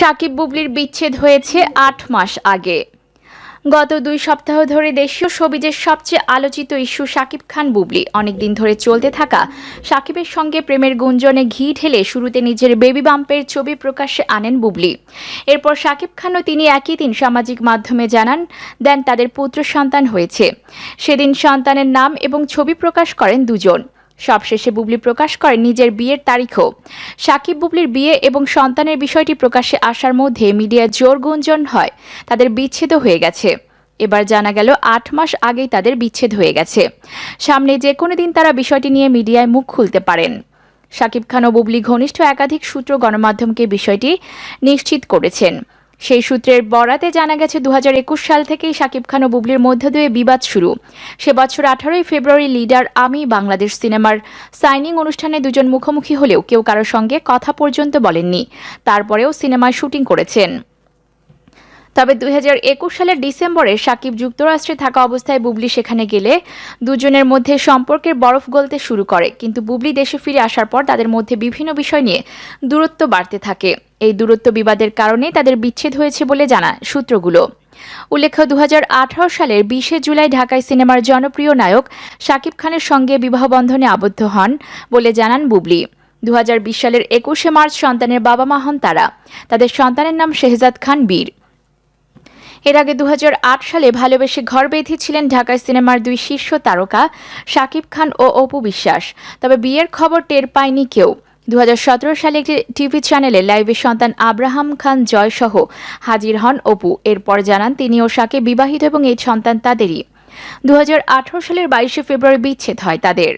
সাকিব বুবলির বিচ্ছেদ হয়েছে আট মাস আগে। গত দুই সপ্তাহ ধরে দেশীয় সবিজের সবচেয়ে আলোচিত ইস্যু সাকিব খান বুবলি। অনেকদিন ধরে চলতে থাকা সাকিবের সঙ্গে প্রেমের গুঞ্জনে ঘি ঢেলে শুরুতে নিজের বেবি বাম্পের ছবি প্রকাশ্যে আনেন বুবলি। এরপর সাকিব খানও তিনি একই দিন সামাজিক মাধ্যমে জানান, দেন তাদের পুত্র সন্তান হয়েছে। সেদিন সন্তানের নাম এবং ছবি প্রকাশ করেন দুজন। সবশেষে বুবলি প্রকাশ করেন নিজের বিয়ের তারিখও। সাকিব বুবলির বিয়ে এবং সন্তানের বিষয়টি প্রকাশ্যে আসার মধ্যে মিডিয়ায় জোর গুঞ্জন হয়। তাদের বিচ্ছেদ হয়ে গেছে। এবার জানা গেল আট মাস আগেই তাদের বিচ্ছেদ হয়ে গেছে। সামনে যে কোনো দিন তারা বিষয়টি নিয়ে মিডিয়ায় মুখ খুলতে পারেন। সাকিব খান ও বুবলি ঘনিষ্ঠ একাধিক সূত্র গণমাধ্যমকে বিষয়টি নিশ্চিত করেছেন। সেই সূত্রের বরাতে জানা গেছে দু হাজার একুশ সাল থেকেই শাকিব খান ও বুবলির মধ্য দিয়ে বিবাদ শুরু। সে বছর আঠারোই ফেব্রুয়ারি লিডার আমি বাংলাদেশ সিনেমার সাইনিং অনুষ্ঠানে দুজন মুখোমুখি হলেও কেউ কারোর সঙ্গে কথা পর্যন্ত বলেননি। তারপরেও সিনেমায় শুটিং করেছেন। তবে দুই হাজার একুশ সালের ডিসেম্বরে সাকিব যুক্তরাষ্ট্রে থাকা অবস্থায় বুবলি সেখানে গেলে দুজনের মধ্যে সম্পর্কের বরফ গলতে শুরু করে। কিন্তু বুবলি দেশে ফিরে আসার পর তাদের মধ্যে বিভিন্ন বিষয় নিয়ে দূরত্ব বাড়তে থাকে। এই দূরত্ব বিবাদের কারণে তাদের বিচ্ছেদ হয়েছে বলে জানা সূত্রগুলো। উল্লেখ্য দু হাজার আঠারো সালের বিশে জুলাই ঢাকায় সিনেমার জনপ্রিয় নায়ক শাকিব খানের সঙ্গে বিবাহ বন্ধনে আবদ্ধ হন বলে জানান বুবলি। দু হাজার বিশ সালের একুশে মার্চ সন্তানের বাবা মা হন তারা। তাদের সন্তানের নাম শেহজাদ খান বীর। এর আগে দু হাজার আট সালে ভালোবেসে ঘর বেঁধেছিলেন ঢাকার সিনেমার দুই শীর্ষ তারকা শাকিব খান ও অপু বিশ্বাস। তবে বিয়ের খবর টের পায়নি কেউ। দু হাজার সতেরো সালে একটি টিভি চ্যানেলে লাইভে সন্তান আব্রাহাম খান জয় সহ হাজির হন অপু। এরপর জানান, তিনি ও শাকিব বিবাহিত এবং এই সন্তান তাদেরই। দু হাজার আঠেরো সালের বাইশে ফেব্রুয়ারি বিচ্ছেদ হয় তাদের।